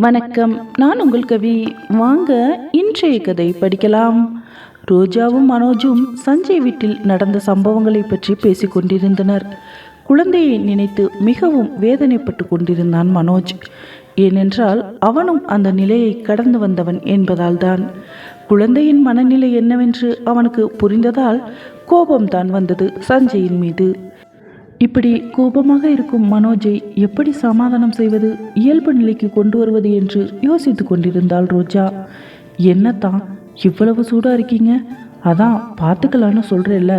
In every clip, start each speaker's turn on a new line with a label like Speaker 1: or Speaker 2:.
Speaker 1: வணக்கம். நான் உங்கள் கவி. வாங்க இன்றைய கதை படிக்கலாம். ரோஜாவும் மனோஜும் சஞ்சய் வீட்டில் நடந்த சம்பவங்களை பற்றி பேசிக் கொண்டிருந்தனர். குழந்தையை நினைத்து மிகவும் வேதனைப்பட்டு கொண்டிருந்தான் மனோஜ். ஏனென்றால் அவனும் அந்த நிலையை கடந்து வந்தவன் என்பதால்தான். குழந்தையின் மனநிலை என்னவென்று அவனுக்கு புரிந்ததால் கோபம்தான் வந்தது சஞ்சயின் மீது. இப்படி கோபமாக இருக்கும் மனோஜை எப்படி சமாதானம் செய்வது இயல்பு நிலைக்கு கொண்டு வருவது என்று யோசித்து கொண்டிருந்தாள் ரோஜா. என்னத்தான் இவ்வளவு சூடாக இருக்கீங்க? அதான் பார்த்துக்கலான்னு சொல்கிறேல்ல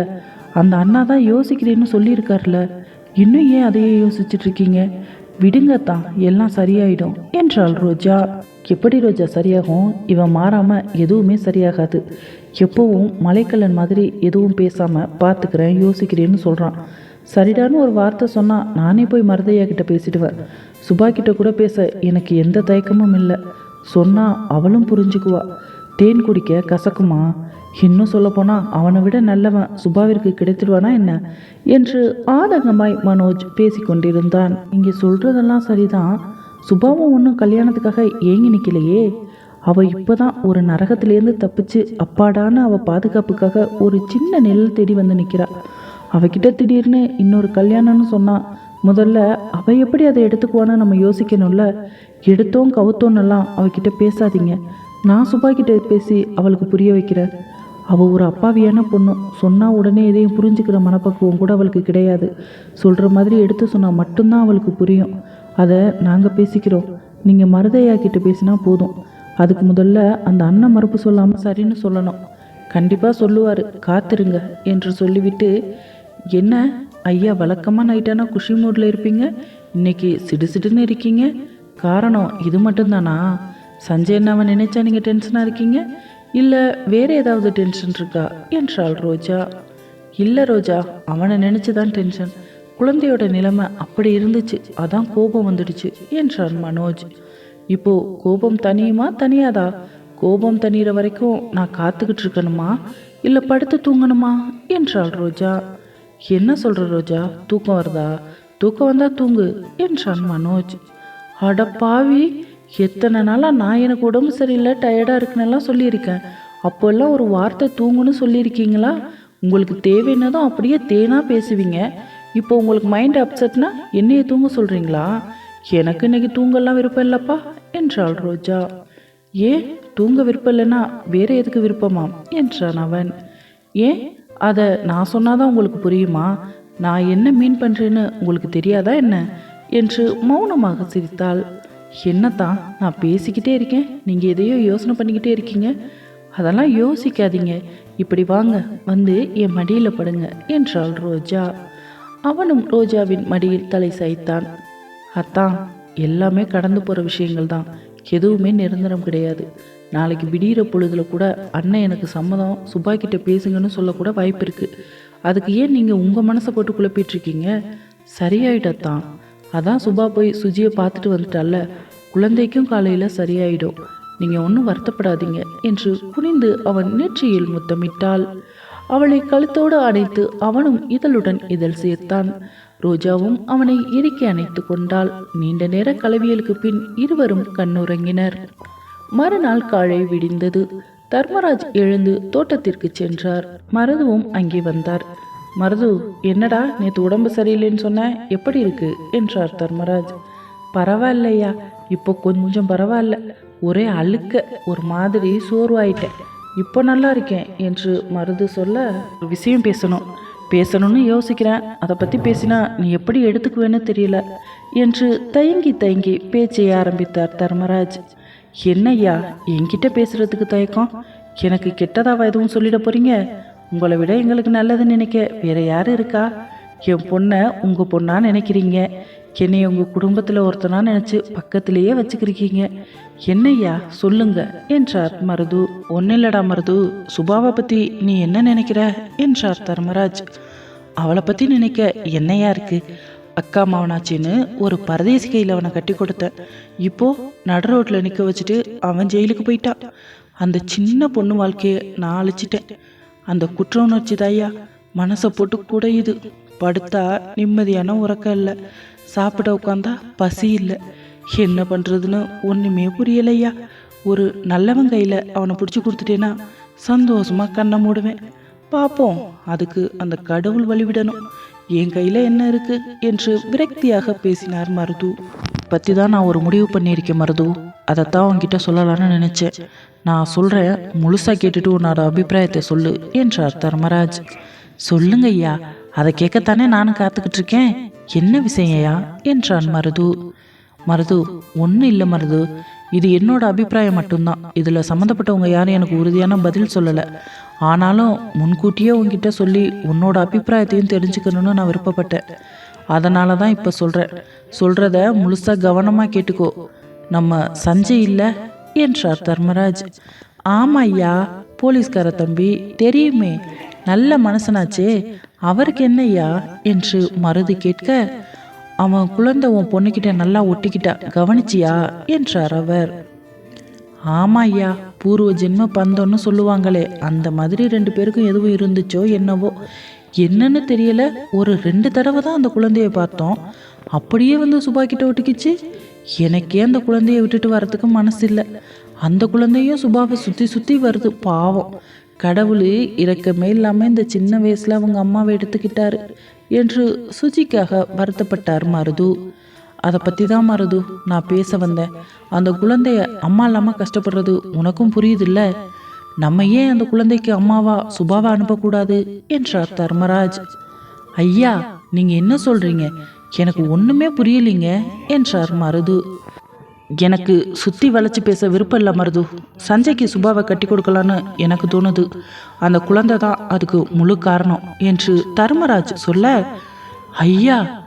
Speaker 1: அந்த அண்ணா தான் யோசிக்கிறேன்னு சொல்லியிருக்கார்ல. இன்னும் ஏன் அதையே யோசிச்சுட்டு இருக்கீங்க? விடுங்கத்தான் எல்லாம் சரியாயிடும் என்றாள் ரோஜா. எப்படி ரோஜா சரியாகும்? இவன் மாறாமல் எதுவுமே சரியாகாது. எப்போவும் மலைக்கல்லன் மாதிரி எதுவும் பேசாமல் பார்த்துக்கிறேன் யோசிக்கிறேன்னு சொல்கிறான் சரிடான்னு ஒரு வார்த்தை சொன்னால் நானே போய் மருதையா கிட்ட பேசிடுவேன். சுபா கிட்ட கூட பேச எனக்கு எந்த தயக்கமும் இல்லை. சொன்னால் அவளும் புரிஞ்சுக்குவா. தேன் குடிக்க கசக்குமா? இன்னும் சொல்லப்போனால் அவனை விட நல்லவன் சுபாவிற்கு கிடைத்துடுவானா என்ன? என்று ஆதங்கமாய் மனோஜ் பேசிக்கொண்டிருந்தான். இங்கே சொல்கிறதெல்லாம் சரிதான். சுபாவும் ஒன்றும் கல்யாணத்துக்காக ஏங்கி நிற்கலையே அவள் இப்போ தான் ஒரு நரகத்திலேருந்து தப்பிச்சு அப்பாடான அவள் பாதுகாப்புக்காக ஒரு சின்ன நிழல் தேடி வந்து நிற்கிறாள் அவகிட்ட திடீர்னு இன்னொரு கல்யாணம்னு சொன்னான் முதல்ல அவள் எப்படி அதை எடுத்துக்குவான்னு நம்ம யோசிக்கணும்ல? எடுத்தோம் கவுத்தோன்னெல்லாம் அவகிட்ட பேசாதீங்க. நான் சுபா கிட்ட பேசி அவளுக்கு புரிய வைக்கிறேன். அவள் ஒரு அப்பாவியான பொண்ணு. சொன்னால் உடனே எதையும் புரிஞ்சுக்கிற மனப்பக்குவம் கூட அவளுக்கு கிடையாது. சொல்கிற மாதிரி எடுத்து சொன்னால் மட்டும்தான் அவளுக்கு புரியும். அதை நாங்கள் பேசிக்கிறோம். நீங்கள் மருதையா கிட்ட பேசினா போதும். அதுக்கு முதல்ல அந்த அண்ணன் மறுப்பு சொல்லாமல் சரின்னு சொல்லணும். கண்டிப்பாக சொல்லுவார். காத்திருங்க என்று சொல்லிவிட்டு என்ன? ஐயா வழக்கமாக நைட்டானா குஷி மூடில் இருப்பீங்க? இன்னைக்கு சிடு சிடுன்னு இருக்கீங்க. காரணம் இது மட்டும்தானா? சஞ்சய் அண்ணாவை நினைச்சா நீங்கள் டென்ஷனாக இருக்கீங்க? இல்லை வேறு ஏதாவது டென்ஷன் இருக்கா? என்றாள் ரோஜா. இல்லை ரோஜா அவனை நினச்சி தான் டென்ஷன் குழந்தையோட நிலைமை அப்படி இருந்துச்சு. அதான் கோபம் வந்துடுச்சு என்றான் மனோஜ். இப்போ கோபம் தனியுமா தனியாதா? கோபம் தனியிற வரைக்கும் நான் காத்துக்கிட்டு இருக்கணுமா? இல்லை படுத்து தூங்கணுமா? என்றாள் ரோஜா. என்ன சொல்கிற ரோஜா? தூக்கம் வருதா? தூக்கம் வந்தால் தூங்கு என்றான் மனோஜ். அட பாவி எத்தனை நாளாக நான் எனக்கு உடம்பு சரியில்லை டயர்டாக இருக்குன்னெல்லாம் சொல்லியிருக்கேன். அப்போல்லாம் ஒரு வார்த்தை தூங்குன்னு சொல்லியிருக்கீங்களா? உங்களுக்கு தேவைன்னதும் அப்படியே தேனாக பேசுவீங்க. இப்போ உங்களுக்கு மைண்ட் அப்செட்னா என்னைய தூங்க சொல்கிறீங்களா எனக்கு இன்னைக்கு தூங்கலாம் விருப்பம் இல்லைப்பா என்றாள் ரோஜா. ஏன்? தூங்க விருப்பம் இல்லைன்னா வேற எதுக்கு விருப்பமாம்? என்றான் அவன். ஏன்? அதை நான் சொன்னாதான் உங்களுக்கு புரியுமா? நான் என்ன மீன் பண்ணுறேன்னு உங்களுக்கு தெரியாதா என்ன? என்று மௌனமாக சிரித்தாள். என்னத்தான் நான் பேசிக்கிட்டே இருக்கேன். நீங்கள் எதையோ யோசனை பண்ணிக்கிட்டே இருக்கீங்க. அதெல்லாம் யோசிக்காதீங்க. இப்படி வாங்க வந்து என் மடியில் படுங்க என்றாள் ரோஜா. அவனும் ரோஜாவின் மடியில் தலை சாய்த்தான். அத்தான் எல்லாமே கடந்து போகிற விஷயங்கள் தான் எதுவுமே நிரந்தரம் கிடையாது. நாளைக்கு விடிகிற பொழுதுல கூட அண்ணன் எனக்கு சம்மதம் சுபா கிட்ட பேசுங்கன்னு சொல்லக்கூட வாய்ப்பு இருக்குது அதுக்கு ஏன் நீங்கள் உங்கள் மனசை போட்டு குழப்பிட்டு இருக்கீங்க சரியாயிட்டத்தான் அதான் சுபா போய் சுஜியை பார்த்துட்டு வந்துட்டால. குழந்தைக்கும் காலையில் சரியாயிடும். நீங்கள் ஒன்றும் வருத்தப்படாதீங்க என்று குனிந்து அவன் நெற்றியில் முத்தமிட்டாள். அவளை கழுத்தோடு அணைத்து அவனும் இதழுடன் இதழ் சேர்த்தான். ரோஜாவும் அவனை இறுக்கி அணைத்து கொண்டாள். நீண்ட நேர கலவியலுக்கு பின் இருவரும் கண்ணுறங்கினர். மறுநாள் காலை விடிந்தது. தர்மராஜ் எழுந்து தோட்டத்திற்கு சென்றார். மருதுவும் அங்கே வந்தார். மருது என்னடா நேற்று உடம்பு சரியில்லைன்னு சொன்ன? எப்படி இருக்கு? என்றார் தர்மராஜ். பரவாயில்லையா இப்போ கொஞ்சம் பரவாயில்ல. ஒரே அழுக்க ஒரு மாதிரி சோர்வாயிட்டேன். இப்போ நல்லா இருக்கேன் என்று மருது சொல்ல ஒரு விஷயம் பேசணும். பேசணும்னு யோசிக்கிறேன். அதை பற்றி பேசினா நீ எப்படி எடுத்துக்குவேன்னு தெரியல என்று தயங்கி தயங்கி பேச்சை ஆரம்பித்தார் தர்மராஜ். என்னய்யா என்கிட்ட பேசுறதுக்கு தயக்கம்? எனக்கு கெட்டதாவா எதுவும் சொல்லிட போறீங்க? உங்களை விட எங்களுக்கு நல்லது நினைக்க வேற யார் இருக்கா? என் பொண்ணை உங்கள் பொண்ணாக நினைக்கிறீங்க. என்னை உங்கள் குடும்பத்தில் ஒருத்தனா நினச்சி பக்கத்திலேயே வச்சுக்கிறீங்க என்னய்யா சொல்லுங்க என்றார் மருது. ஒன்றும் இல்லடா மருது சுபாவை பற்றி நீ என்ன நினைக்கிற? என்றார் தர்மராஜ். அவளை பற்றி நினைக்க என்னையா இருக்குது அக்கா மாவனாச்சின்னு ஒரு பரதேசி கையில் அவனை கட்டி கொடுத்தேன். இப்போ நட ரோட்டில் நிற்க வச்சுட்டு அவன் ஜெயிலுக்கு போயிட்டான் அந்த சின்ன பொண்ணு வாழ்க்கையை நான் அழிச்சிட்டேன். அந்த குற்ற உணர்ச்சி தாய்யா மனசை போட்டு குடையுது. படுத்தா நிம்மதியான உறக்கம் இல்லை. சாப்பிட உட்காந்தா பசி இல்லை. என்ன பண்ணுறதுன்னு ஒன்றுமே புரியலையா? ஒரு நல்லவன் கையில் அவனை பிடிச்சி கொடுத்துட்டேன்னா சந்தோஷமாக கண்ணை மூடுவேன். பார்ப்போம் அதுக்கு அந்த கடவுள் வழிவிடணும். என் கையில் என்ன இருக்கு என்று விரக்தியாக பேசினார் மருது. பற்றி தான் நான் ஒரு முடிவு பண்ணியிருக்கேன் மருது. அதைத்தான் உங்ககிட்ட சொல்லலான்னு நினச்சேன். நான் சொல்கிறேன் முழுசாக கேட்டுட்டு உன்னோட அபிப்பிராயத்தை சொல்லு என்றார் தர்மராஜ். சொல்லுங்க ஐயா அதை கேட்கத்தானே நானும் காத்துக்கிட்டு இருக்கேன். என்ன விஷயம் ஐயா? என்றான் மருது. மருது ஒன்றும் இல்லை மருது. இது என்னோட அபிப்பிராயம் மட்டும்தான். இதில் சம்மந்தப்பட்டவங்க யாரும் எனக்கு உறுதியான பதில் சொல்லலை. ஆனாலும் முன்கூட்டியே உங்ககிட்ட சொல்லி உன்னோட அபிப்பிராயத்தையும் தெரிஞ்சுக்கணும்னு நான் விருப்பப்பட்டேன். அதனால தான் இப்போ சொல்கிறேன் சொல்கிறத முழுசாக கவனமாக கேட்டுக்கோ. நம்ம சஞ்சய் இல்லை என்றார் தர்மராஜ். ஆமாம் ஐயா போலீஸ்கார தம்பி தெரியுமே. நல்ல மனசனாச்சே. அவருக்கு என்னய்யா என்று மருது கேட்க அவன் குழந்தை உன் பொண்ணுக்கிட்ட நல்லா ஒட்டிக்கிட்டா கவனிச்சியா? என்றார் அவர். ஆமாம் ஐயா பூர்வ ஜென்ம பந்தம்னு சொல்லுவாங்களே அந்த மாதிரி ரெண்டு பேருக்கும் எதுவும் இருந்துச்சோ என்னவோ. என்னன்னு தெரியல ஒரு ரெண்டு தடவை தான் அந்த குழந்தைய பார்த்தோம். அப்படியே வந்து சுபா கிட்ட ஒட்டிக்கிச்சு. எனக்கே அந்த குழந்தைய விட்டுட்டு வரத்துக்கு மனசு இல்லை அந்த குழந்தையும் சுபாவை சுற்றி சுற்றி வருது பாவம். கடவுள் இறக்கமே இல்லாமல் இந்த சின்ன வயசில் அவங்க அம்மாவை எடுத்துக்கிட்டாரு என்று சுஜிக்காக வருத்தப்பட்டார் மருது. அதை பற்றி தான் மருது நான் பேச வந்தேன். அந்த குழந்தைய அம்மா இல்லாமல் கஷ்டப்படுறது உனக்கும் புரியுதுல்ல? நம்ம ஏன் அந்த குழந்தைக்கு அம்மாவா சுபாவா அனுப்பக்கூடாது? என்றார் தர்மராஜ். ஐயா நீங்க என்ன சொல்றீங்க? எனக்கு ஒண்ணுமே புரியலைங்க என்றார் மருது. எனக்கு சுத்தி வளைச்சு பேச விருப்பம் இல்லை மருது. சஞ்சய்க்கு சுபாவை கட்டி கொடுக்கலான்னு எனக்கு தோணுது. அந்த குழந்தை தான் அதுக்கு முழு காரணம் என்று தர்மராஜ் சொல்ல ஐயா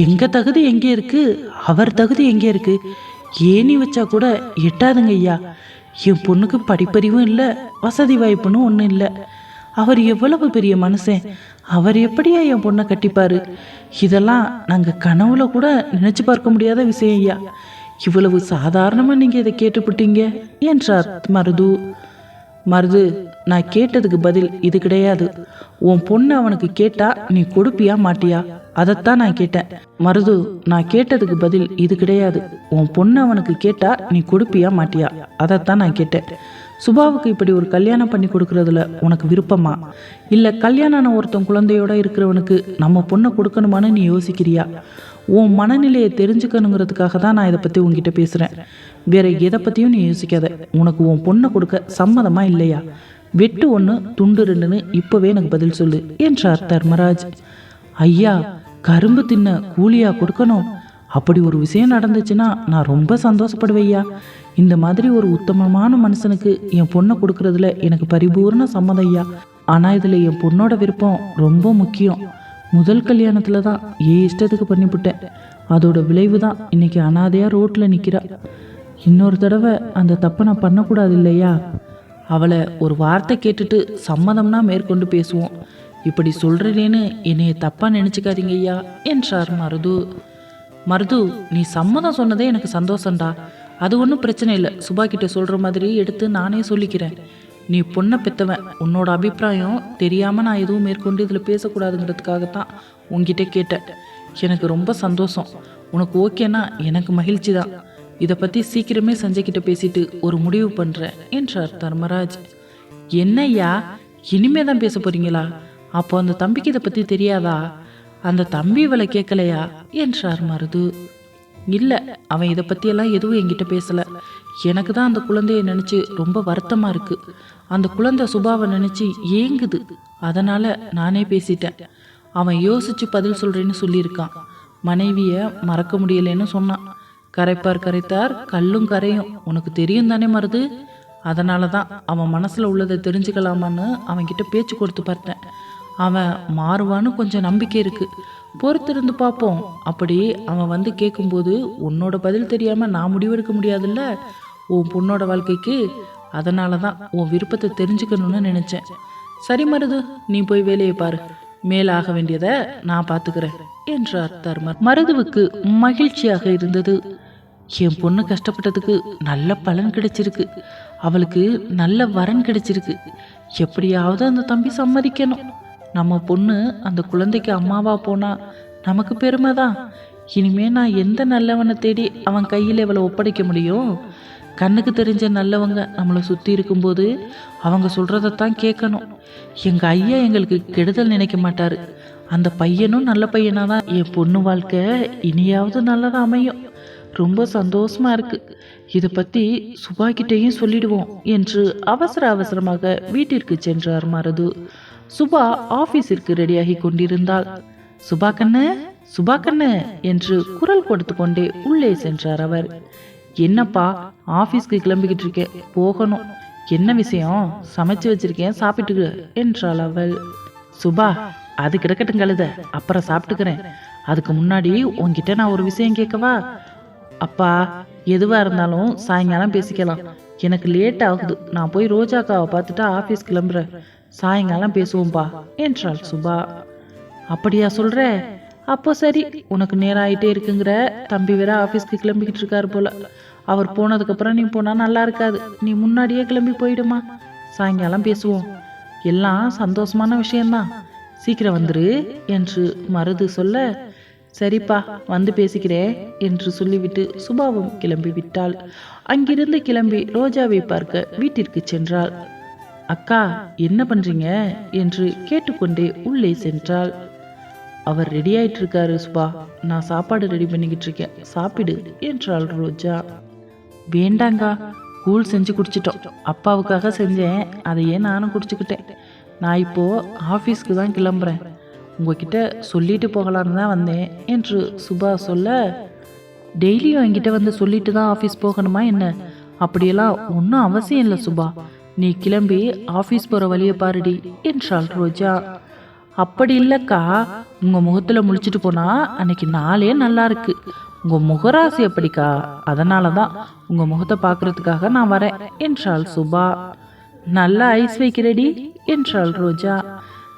Speaker 1: எங்கள் தகுதி எங்கே இருக்குது அவர் தகுதி எங்கே இருக்குது ஏணி வச்சா கூட எட்டாதுங்க ஐயா. என் பொண்ணுக்கு படிப்பறிவும் இல்லை வசதி வாய்ப்புன்னு ஒன்றும் இல்லை. அவர் எவ்வளவு பெரிய மனுஷன்? அவர் எப்படியா என் பொண்ணை கட்டிப்பார்? இதெல்லாம் நாங்கள் கனவுல கூட நினச்சி பார்க்க முடியாத விஷயம் ஐயா. இவ்வளவு சாதாரணமாக நீங்கள் இதை கேட்டுப்பிட்டீங்க? என்றார் மருது. மருது நான் கேட்டதுக்கு பதில் இது கிடையாது. உன் பொண்ணு அவனுக்கு கேட்டா நீ கொடுப்பியா மாட்டியா? அதைத்தான் நான் கேட்டேன். மருது நான் கேட்டதுக்கு பதில் இது கிடையாது. உன் பொண்ணு அவனுக்கு கேட்டா நீ கொடுப்பியா மாட்டியா? அதைத்தான் நான் கேட்டேன். சுபாவுக்கு இப்படி ஒரு கல்யாணம் பண்ணி கொடுக்கறதுல உனக்கு விருப்பமா? இல்லை கல்யாணம் ஒருத்தன் குழந்தையோட இருக்கிறவனுக்கு நம்ம பொண்ணை கொடுக்கணுமான்னு நீ யோசிக்கிறியா? உன் மனநிலையை தெரிஞ்சுக்கணுங்கிறதுக்காக தான் நான் இதை பற்றி உங்ககிட்ட பேசுகிறேன் வேற எதை பற்றியும் நீ யோசிக்காத. உனக்கு உன் பொண்ணை கொடுக்க சம்மதமா இல்லையா? வெட்டு ஒன்று துண்டு ரெண்டுன்னு இப்போவே எனக்கு பதில் சொல்லு என்றார் தர்மராஜ். ஐயா கரும்பு தின்ன கூலியா கொடுக்கணும். அப்படி ஒரு விஷயம் நடந்துச்சுன்னா நான் ரொம்ப சந்தோஷப்படுவேய்யா. இந்த மாதிரி ஒரு உத்தமமான மனுஷனுக்கு என் பொண்ணை கொடுக்கறதுல எனக்கு பரிபூர்ண சம்மதம் ஐயா ஆனால் இதில் என் பொண்ணோட விருப்பம் ரொம்ப முக்கியம். முதல் கல்யாணத்தில் தான் ஏ இஷ்டத்துக்கு பண்ணிவிட்டேன் அதோட விளைவு தான் இன்னைக்கு அனாதையாக ரோட்டில் நிற்கிறா இன்னொரு தடவை அந்த தப்பை நான் பண்ணக்கூடாது இல்லையா? அவளை ஒரு வார்த்தை கேட்டுட்டு சம்மதம்னா மேற்கொண்டு பேசுவோம். இப்படி சொல்கிறேன்னு என்னைய தப்பாக நினச்சிக்காதீங்க ஐயா என்றார் மருது. மருது நீ சம்மதம் சொன்னதே எனக்கு சந்தோஷம்டா. அது ஒன்றும் பிரச்சனை இல்லை. சுபா கிட்ட சொல்கிற மாதிரி எடுத்து நானே சொல்லிக்கிறேன். நீ பொண்ணை பெற்றவன் உன்னோட அபிப்பிராயம் தெரியாமல் நான் எதுவும் மேற்கொண்டு இதில் பேசக்கூடாதுங்கிறதுக்காகத்தான் உங்ககிட்ட கேட்டேன். எனக்கு ரொம்ப சந்தோஷம். உனக்கு ஓகேனா எனக்கு மகிழ்ச்சி தான் இதை பற்றி சீக்கிரமே சஞ்சய்கிட்ட பேசிட்டு ஒரு முடிவு பண்ணுறேன் என்றார் தர்மராஜ். என்னய்யா இனிமே தான் பேச போறீங்களா? அப்போ அந்த தம்பிக்கு இதை பற்றி தெரியாதா? அந்த தம்பி இவளை கேட்கலையா என்றார் மருது. இல்லை அவன் இதை பற்றியெல்லாம் எதுவும் என்கிட்ட பேசலை. எனக்கு தான் அந்த குழந்தைய நினச்சி ரொம்ப வருத்தமாக இருக்கு. அந்த குழந்தை சுபாவை நினச்சி ஏங்குது. அதனால் நானே பேசிட்டேன். அவன் யோசிச்சு பதில் சொல்கிறேன்னு சொல்லியிருக்கான். மனைவியை மறக்க முடியலைன்னு சொன்னான். கரைப்பார் கரைத்தார் கல்லும் கரையும். உனக்கு தெரியும் தானே மருது? அதனால தான் அவன் மனசில் உள்ளதை தெரிஞ்சுக்கலாமான்னு அவன்கிட்ட பேச்சு கொடுத்து பார்த்தேன். அவன் மாறுவான்னு கொஞ்சம் நம்பிக்கை இருக்கு. பொறுத்திருந்து பார்ப்போம். அப்படி அவன் வந்து கேட்கும்போது உன்னோட பதில் தெரியாமல் நான் முடிவெடுக்க முடியாதுல்ல? உன் பொண்ணோட வாழ்க்கைக்கு அதனால தான் உன் விருப்பத்தை தெரிஞ்சுக்கணும்னு நினச்சேன். சரி மருது நீ போய் வேலையை பாரு. மேலாக வேண்டியதை நான் பார்த்துக்கிறேன் என்றார் தர்மர். மருதுவுக்கு மகிழ்ச்சியாக இருந்தது. என் பொண்ணு கஷ்டப்பட்டதுக்கு நல்ல பலன் கிடைச்சிருக்கு. அவளுக்கு நல்ல வரன் கிடைச்சிருக்கு. எப்படியாவது அந்த தம்பி சம்மதிக்கணும். நம்ம பொண்ணு அந்த குழந்தைக்கு அம்மாவா போனா நமக்கு பெருமை தான் இனிமே நான் எந்த நல்லவனை தேடி அவன் கையில் இவளை ஒப்படைக்க முடியும்? கண்ணுக்கு தெரிஞ்ச நல்லவங்க நம்மளை சுற்றி இருக்கும்போது அவங்க சொல்கிறதைத்தான் கேட்கணும். எங்கள் ஐயா எங்களுக்கு கெடுதல் நினைக்க மாட்டார். அந்த பையனும் நல்ல பையனாக தான் என் பொண்ணு வாழ்க்கை இனியாவது நல்லதாக அமையும். ரொம்ப சந்தோஷமாக இருக்குது இதை பற்றி சுபாக்கிட்டேயும் சொல்லிடுவோம் என்று அவசர அவசரமாக வீட்டிற்கு சென்றார் மருது. சுபா ஆபீஸிற்கு ரெடியாகி கொண்டிருந்தாள். சுபா கண்ணு சுபா கண்ணு என்று குரல் கொடுத்து கொண்டே உள்ளே சென்றார் அவர். என்னப்பா ஆபீஸ்க்கு கிளம்பிக்கிட்டு இருக்கேன் போகணும். என்ன விஷயம்? சமைச்சு வச்சிருக்கேன் சாப்பிட்டுக்கு என்றாள் அவள். சுபா அது கிடக்கட்டும் கழுத அப்புறம் சாப்பிட்டுக்கிறேன். அதுக்கு முன்னாடி உன்கிட்ட நான் ஒரு விஷயம் கேட்கவா? அப்பா எதுவா இருந்தாலும் சாயங்காலம் பேசிக்கலாம். எனக்கு லேட் ஆகுது. நான் போய் ரோஜாக்காவை பார்த்துட்டு ஆஃபீஸ் கிளம்புறேன். சாயங்காலம் பேசுவோம்பா என்றாள் சுபா. அப்படியா சொல்ற? அப்போ சரி உனக்கு நேரம் ஆயிட்டே இருக்குங்கிற. தம்பி வேற ஆஃபீஸ்க்கு கிளம்பிக்கிட்டு இருக்காரு போல. அவர் போனதுக்கப்புறம் நீ போனால் நல்லா இருக்காது. நீ முன்னாடியே கிளம்பி போயிடுமா. சாயங்காலம் பேசுவோம். எல்லாம் சந்தோஷமான விஷயம்தான். சீக்கிரம் வந்துரு என்று மருது சொல்ல சரிப்பா வந்து பேசிக்கிறேன் என்று சொல்லிவிட்டு சுபாவும் கிளம்பி விட்டாள் அங்கிருந்து கிளம்பி ரோஜாவை பார்க்க வீட்டிற்கு சென்றாள். அக்கா என்ன பண்றீங்க? என்று கேட்டுக்கொண்டே உள்ளே சென்றாள். அவர் ரெடி ஆயிட்டு இருக்காரு சுபா. நான் சாப்பாடு ரெடி பண்ணிக்கிட்டு இருக்கேன் சாப்பிடு என்றாள் ரோஜா. வேண்டாங்கா. கூழ் செஞ்சு குடிச்சிட்டோம். அப்பாவுக்காக செஞ்சேன். அதையே நானும் குடிச்சுக்கிட்டேன். நான் இப்போ ஆஃபீஸ்க்கு தான் கிளம்புறேன். உங்ககிட்ட சொல்லிட்டு போகலான்னு தான் வந்தேன் என்று சுபா சொல்ல டெய்லியும் என்கிட்ட வந்து சொல்லிட்டு தான் ஆஃபீஸ் போகணுமா என்ன? அப்படியெல்லாம் ஒன்றும் அவசியம் இல்லை சுபா. நீ கிளம்பி ஆஃபீஸ் போகிற வழியை பாருடி என்றாள் ரோஜா. அப்படி இல்லைக்கா. உங்கள் முகத்தில் முழிச்சிட்டு போனால் அன்னைக்கு நாளே நல்லா இருக்கு. உங்கள் முகராசி எப்படிக்கா? அதனால தான் உங்கள் முகத்தை பார்க்குறதுக்காக நான் வரேன் என்றாள் சுபா. நல்லா ஐஸ் வைக்கிறடி என்றாள் ரோஜா.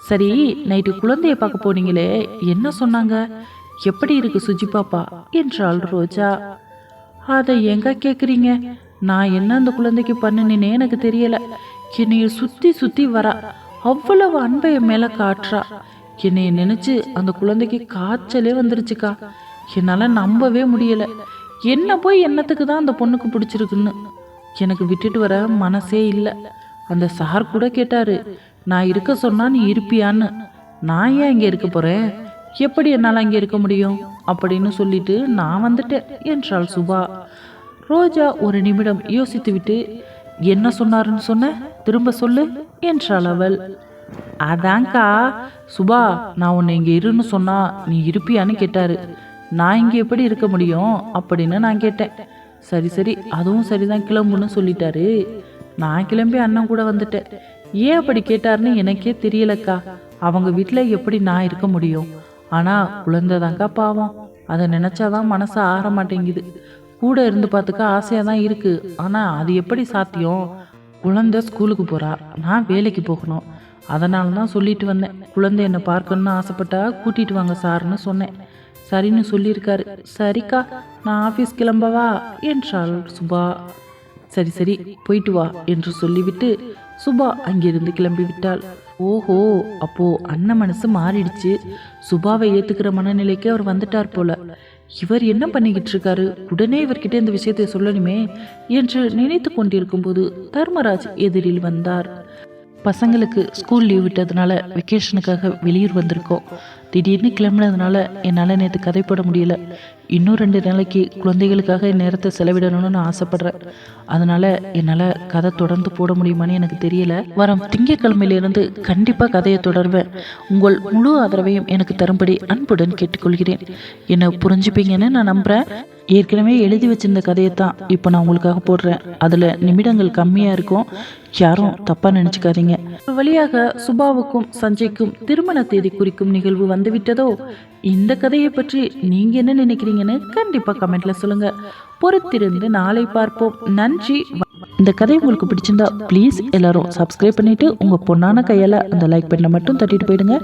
Speaker 1: சரி நைட்டு குழந்தைய பார்க்க போனீங்களே என்ன சொன்னாங்க? எப்படி இருக்கு சுஜி பாப்பா? என்றாள் ரோஜா. அதை எங்க கேக்குறீங்க? நான் என்ன அந்த குழந்தைக்கு பண்ணினேன்னு எனக்கு தெரியல. என்னைய சுத்தி சுத்தி வரா. அவ்வளவு அன்பை என் மேல காட்டுறா. என்னைய நினைச்சு அந்த குழந்தைக்கு காய்ச்சலே வந்துருச்சுக்கா. என்னால நம்பவே முடியல. என்ன போய் என்னத்துக்கு தான் அந்த பொண்ணுக்கு பிடிச்சிருக்குன்னு. எனக்கு விட்டுட்டு வர மனசே இல்லை. அந்த சார் கூட கேட்டாரு நான் இருக்க சொன்னா நீ இருப்பியான்னு. நான் ஏன் இங்கே இருக்க போறேன்? எப்படி என்னால் அங்கே இருக்க முடியும்? அப்படின்னு சொல்லிட்டு நான் வந்துட்டேன் என்றாள் சுபா. ரோஜா ஒரு நிமிடம் யோசித்துவிட்டு என்ன சொன்னாருன்னு சொன்ன? திரும்ப சொல்லு என்றாள் அவள். அதான்க்கா சுபா நான் உன்னை இங்கே இருன்னு சொன்னா நீ இருப்பியான்னு கேட்டாரு. நான் இங்கே எப்படி இருக்க முடியும்? அப்படின்னு நான் கேட்டேன். சரி சரி அதுவும் சரிதான் கிளம்புன்னு சொல்லிட்டாரு. நான் கிளம்பி அண்ணன் கூட வந்துட்டேன். ஏன் அப்படி கேட்டாருன்னு எனக்கே தெரியலக்கா. அவங்க வீட்டில் எப்படி நான் இருக்க முடியும்? ஆனால் குழந்தைதாங்க்கா பாவம். அதை நினச்சாதான் மனசு ஆற மாட்டேங்குது. கூட இருந்து பார்த்துக்க ஆசையாக தான் இருக்குது ஆனால் அது எப்படி சாத்தியம்? குழந்தை ஸ்கூலுக்கு போகிறா நான் வேலைக்கு போகணும். அதனால தான் சொல்லிட்டு வந்தேன். குழந்தை என்னை பார்க்கணும்னு ஆசைப்பட்டா கூட்டிகிட்டு வாங்க சார்னு சொன்னேன். சரின்னு சொல்லியிருக்காரு. சரிக்கா நான் ஆஃபீஸ் கிளம்பவா? என்றாள் சுபா. சரி சரி போயிட்டு வா என்று சொல்லிவிட்டு சுபா அங்கிருந்து கிளம்பி விட்டாள் ஓஹோ அப்போ அண்ணன் மனசு மாறிடுச்சு. சுபாவை ஏத்துக்கிற மனநிலைக்கு அவர் வந்துட்டார் போல. இவர் என்ன பண்ணிக்கிட்டு இருக்காரு உடனே இவர்கிட்ட இந்த விஷயத்தை சொல்லணுமே என்று நினைத்து கொண்டிருக்கும் போது தர்மராஜ் எதிரில் வந்தார். பசங்களுக்கு ஸ்கூல் லீவ் விட்டதுனால வெக்கேஷனுக்காக வெளியூர் வந்திருக்கோம். திடீர்னு கிளம்புனதுனால என்னால் நேற்று கதை போட முடியல. இன்னும் ரெண்டு நாளைக்கு குழந்தைகளுக்காக என் நேரத்தை செலவிடணும்னு நான் ஆசைப்படுறேன். அதனால என்னால் கதை தொடர்ந்து போட முடியுமான்னு எனக்கு தெரியல. வரும் திங்கட்கிழமையிலிருந்து கண்டிப்பாக கதையை தொடர்வேன். உங்கள் முழு ஆதரவையும் எனக்கு தரும்படி அன்புடன் கேட்டுக்கொள்கிறேன். என்னை புரிஞ்சுப்பீங்கன்னு நான் நம்புகிறேன் ஏற்கனவே எழுதி வச்சிருந்த கதையை தான் இப்போ நான் உங்களுக்காக போடுறேன். அதில் நிமிடங்கள் கம்மியாக இருக்கும். யாரும் தப்பாக நினச்சிக்காதீங்க. ஒரு வழியாக சுபாவுக்கும் சஞ்சய்க்கும் திருமண தேதி குறிக்கும் நிகழ்வு வந்துவிட்டதோ? இந்த கதையை பற்றி நீங்கள் என்ன நினைக்கிறீங்கன்னு கண்டிப்பாக கமெண்ட்ல சொல்லுங்க. பொறுத்திருந்து நாளை பார்ப்போம். நன்றி. இந்த கதை உங்களுக்கு பிடிச்சிருந்தா ப்ளீஸ் எல்லாரும் சப்ஸ்கிரைப் பண்ணிட்டு உங்கள் பொண்ணான கையால் அந்த லைக் பண்ண மட்டும் தட்டிட்டு போயிடுங்க.